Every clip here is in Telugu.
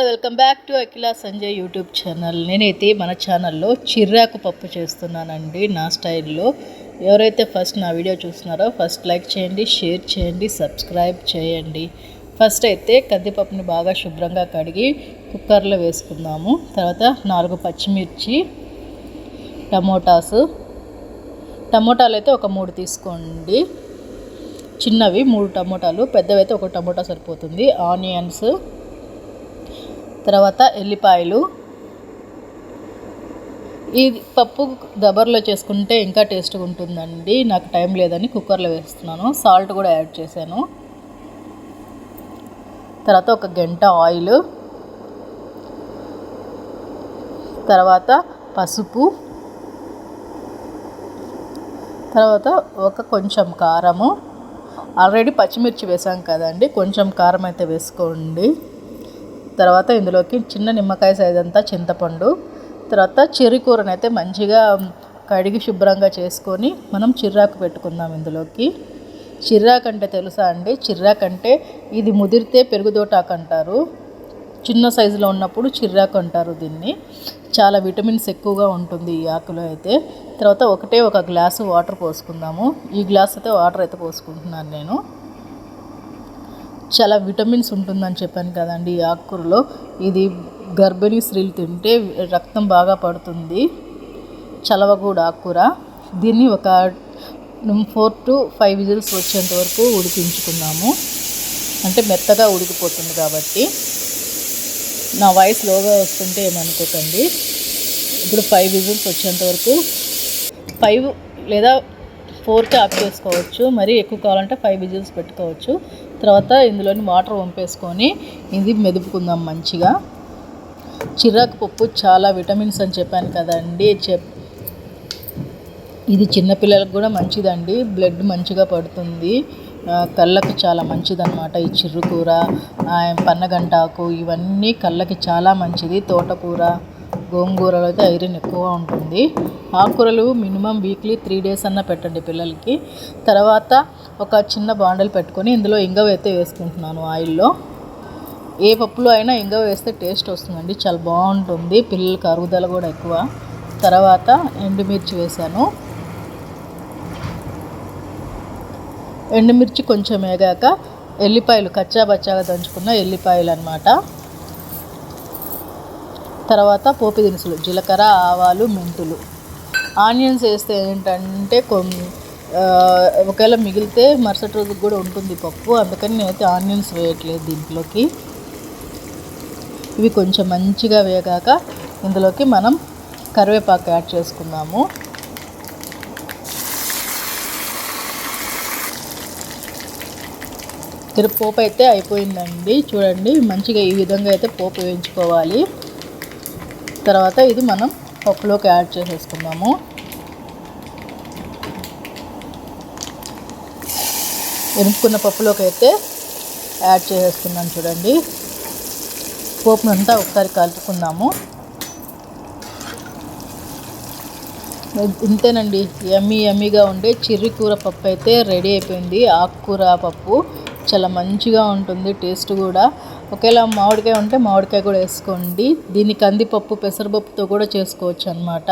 All welcome back to Akhila Sanjay YouTube channel. నేనైతే మన ఛానల్లో చిర్రాకు పప్పు చేస్తున్నానండి నా స్టైల్లో. ఎవరైతే ఫస్ట్ నా వీడియో చూస్తున్నారో ఫస్ట్ లైక్ చేయండి షేర్ చేయండి సబ్స్క్రైబ్ చేయండి. ఫస్ట్ అయితే కందిపప్పుని బాగా శుభ్రంగా కడిగి కుక్కర్లో వేసుకుందాము. తర్వాత నాలుగు పచ్చిమిర్చి టమోటాసు. టమోటాలు అయితే ఒక మూడు తీసుకోండి. చిన్నవి మూడు టమోటాలు పెద్దవి అయితే ఒక టమోటా సరిపోతుంది. ఆనియన్స్ తర్వాత ఎల్లిపాయలు. ఈ పప్పు దబర్లో చేసుకుంటే ఇంకా టేస్ట్గా ఉంటుందండి నాకు టైం లేదని కుక్కర్లో వేస్తున్నాను. సాల్ట్ కూడా యాడ్ చేశాను. తర్వాత ఒక గంట ఆయిల్. తర్వాత పసుపు. తర్వాత ఒక కొంచెం కారము. ఆల్రెడీ పచ్చిమిర్చి వేసాం కదండి. కొంచెం కారం అయితే వేసుకోండి. తర్వాత ఇందులోకి చిన్న నిమ్మకాయ సైజ్ అంతా చింతపండు తర్వాత చెర్రీ కూరని అయితే మంచిగా కడిగి శుభ్రంగా చేసుకొని మనం చిర్రాకు పెట్టుకుందాం ఇందులోకి. చిర్రాకు అంటే తెలుసా అండి? చిర్రాకు అంటే ఇది ముదిరితే పెరుగుదోటాకు అంటారు. చిన్న సైజులో ఉన్నప్పుడు చిర్రాకు అంటారు దీన్ని. చాలా విటమిన్స్ ఎక్కువగా ఉంటుంది ఈ ఆకులో అయితే. తర్వాత ఒకటే ఒక గ్లాసు వాటర్ పోసుకుందాము. ఈ గ్లాస్ అయితే వాటర్ అయితే పోసుకుంటున్నాను నేను. చాలా విటమిన్స్ ఉంటుందని చెప్పాను కదండి ఈ ఆకుకూరలో. ఇది గర్భిణీ స్త్రీలు తింటే రక్తం బాగా పడుతుంది. చలవగూడ ఆకుకూర. దీన్ని ఒక ఫోర్ టు ఫైవ్ విజిల్స్ వచ్చేంత వరకు ఉడికించుకున్నాము. అంటే మెత్తగా ఉడికిపోతుంది కాబట్టి. నా వాయిస్ లోగా వస్తుంటే ఏమనుకోకండి. ఇప్పుడు ఫైవ్ విజిల్స్ వచ్చేంత వరకు ఫైవ్ లేదా ఫోర్కి ఆఫ్ చేసుకోవచ్చు మరీ ఎక్కువ కావాలంటే ఫైవ్ విజిల్స్ పెట్టుకోవచ్చు. తర్వాత ఇందులోని వాటర్ వంపేసుకొని ఇది మెదుపుకుందాం మంచిగా. చిరాకు పప్పు చాలా విటమిన్స్ అని చెప్పాను కదండి చెప్ ఇది చిన్నపిల్లలకు కూడా మంచిదండి బ్లడ్ మంచిగా పడుతుంది. కళ్ళకు చాలా మంచిదన్నమాట ఈ చిర్రుకూర పన్నగంటాకు ఇవన్నీ కళ్ళకి చాలా మంచిది తోటకూర. గోంగూరలో అయితే ఐరన్ ఎక్కువ ఉంటుంది. ఆకుకూరలు మినిమం వీక్లీ త్రీ డేస్ అన్న పెట్టండి పిల్లలకి. తర్వాత ఒక చిన్న బాండలు పెట్టుకొని ఇందులో ఇంగవ అయితే వేసుకుంటున్నాను ఆయిల్లో. ఏ పప్పులో అయినా ఇంగవ వేస్తే టేస్ట్ వస్తుందండి. చాలా బాగుంటుంది. పిల్లలకి అరుగుదల కూడా ఎక్కువ. తర్వాత ఎండుమిర్చి వేసాను. ఎండుమిర్చి కొంచెం వేగాక ఎల్లిపాయలు కచ్చా బచ్చాగా దంచుకున్న ఎల్లిపాయలు అనమాట తర్వాత పోపు దినుసులు జీలకర్ర ఆవాలు మెంతులు. ఆనియన్స్ వేస్తే ఏంటంటే కొన్ని ఒకవేళ మిగిలితే మరుసటి రోజుకి కూడా ఉంటుంది పప్పు. అందుకని నేనైతే ఆనియన్స్ వేయట్లేదు దీంట్లోకి. ఇవి కొంచెం మంచిగా వేగాక ఇందులోకి మనం కరివేపాకు యాడ్ చేసుకుందాము. పోపు అయితే అయిపోయిందండి. చూడండి మంచిగా ఈ విధంగా అయితే పోపు వేయించుకోవాలి. తర్వాత ఇది మనం పప్పులోకి యాడ్ చేసేసుకుందాము. వెనుక్కున్న పప్పులోకి అయితే యాడ్ చేసేసుకున్నాను చూడండి. పోపునంతా ఒకసారి కలుపుకుందాము. ఇంతేనండి ఎమ్మీ ఎమ్మీగా ఉండే చిర్రి కూర పప్పు అయితే రెడీ అయిపోయింది. ఆకుకూర పప్పు. చాలా మంచిగా ఉంటుంది టేస్ట్ కూడా. ఒకవేళ మామిడికాయ ఉంటే మామిడికాయ కూడా వేసుకోండి. దీన్ని కందిపప్పు పెసరపప్పుతో కూడా చేసుకోవచ్చు అనమాట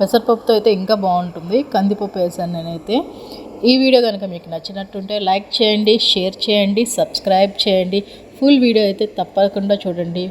పెసరపప్పుతో అయితే ఇంకా బాగుంటుంది. కందిపప్పు వేసాను నేనైతే. ఈ వీడియో కనుక మీకు నచ్చినట్టుంటే లైక్ చేయండి షేర్ చేయండి సబ్స్క్రైబ్ చేయండి. ఫుల్ వీడియో అయితే తప్పకుండా చూడండి.